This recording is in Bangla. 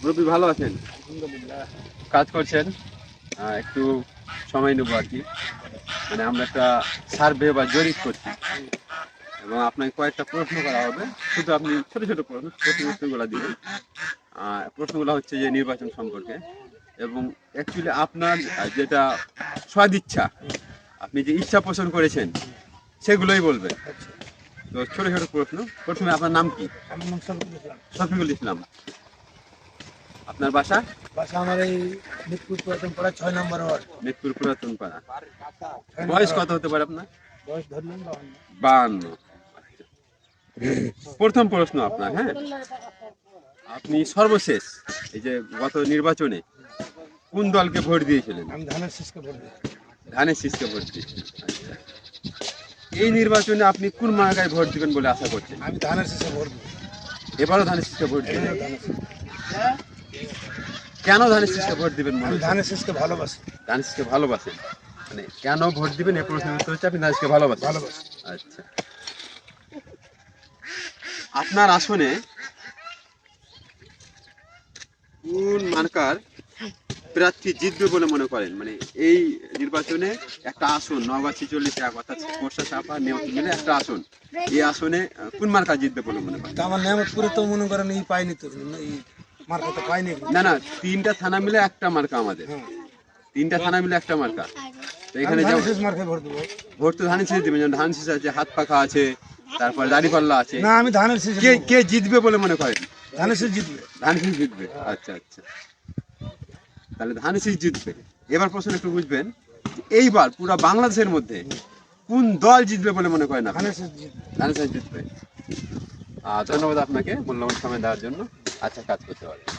মুরব্বী ভালো আছেন? কাজ করছেন? একটু সময় নেব আর কি। মানে আমরা একটা সার্ভে বা জরিপ করছি। এবং আপনাকে কয়েকটা প্রশ্ন করা হবে। শুধু আপনি ছোট ছোট প্রশ্ন প্রশ্ন উত্তরগুলো দিবেন প্রশ্নগুলো হচ্ছে যে নির্বাচন সম্পর্কে। এবং অ্যাকচুয়ালি আপনার যেটা সদিচ্ছা আপনি যে ইচ্ছা পোষণ করেছেন সেগুলোই বলবেন। তো ছোট ছোট প্রশ্ন। প্রথমে আপনার নাম কি? শফিকুল ইসলাম। আপনার বাসা? বাসা আমার এই মিরপুর পুরাতন পাড়া ছয় নম্বর ওয়ার্ড। পুরাতন পাড়া। বয়স কত হতে পারে আপনার? বয়স প্রথম প্রশ্ন আপনার হ্যাঁ? আপনি সর্বশেষ এই যে গত নির্বাচনে কোন দলকে ভোট দিয়েছিলেন? আমি ধানের শেষকে ভোট দিই ধানের শীষকে ভোট দিয়েছিলেন। আচ্ছা। এই নির্বাচনে আপনি কোন মার্কায় ভোট দিবেন বলে আশা করছেন? আমি ধানের শেষে ভোট দিই। এবারও ধানের শীষকে ভোট দিবেন। কেন ধানের শীষকে ভোট দিবেন মনে ধানের শেষকে ভালোবাসি। ধানের শীষকে ভালোবাসেন? মানে কেন ভোট দিবেন? এই প্রশ্নের উত্তর হচ্ছে আপনি ধানের শীষকে ভালোবাসেন। ভালোবাসি। আচ্ছা। আপনার আসনে কোন মার্কার প্রার্থী জিতবে বলে মনে করেন? মানে এই নির্বাচনে একটা আসন নওগাঁ ছিচল্লিশ এক অর্থাৎ বর্ষা চাপা নেওয়া মিলে একটা আসন। এই আসনে কোন মার্কা জিতবে বলে মনে করেন? আমার নেমতপুরে তো মনে করেন এই পাইনি তো না না তিনটা থানা মিলে একটা মার্কা আমাদের। তিনটা থানা মিলে একটা মার্কা। তো এখানে ধানের ভোট তো ধানের শীষ দিবেন যেমন ধান শীষ আছে হাত পাখা আছে তারপরে দাড়িপাল্লা আছে। না আমি ধানের শেষে কে কে জিতবে বলে মনে করেন? ধানের শেষ জিতবে। ধান শীষ জিতবে। আচ্ছা আচ্ছা। তাহলে ধান শীষ জিতবে। এবার প্রশ্ন একটু বুঝবেন এইবার পুরো বাংলাদেশের মধ্যে কোন দল জিতবে বলে মনে করেন আপনি? ধানের শীষ জিতবে। ধন্যবাদ আপনাকে মূল্যবান সময় দেওয়ার জন্য। আচ্ছা কাজ করতে পারেন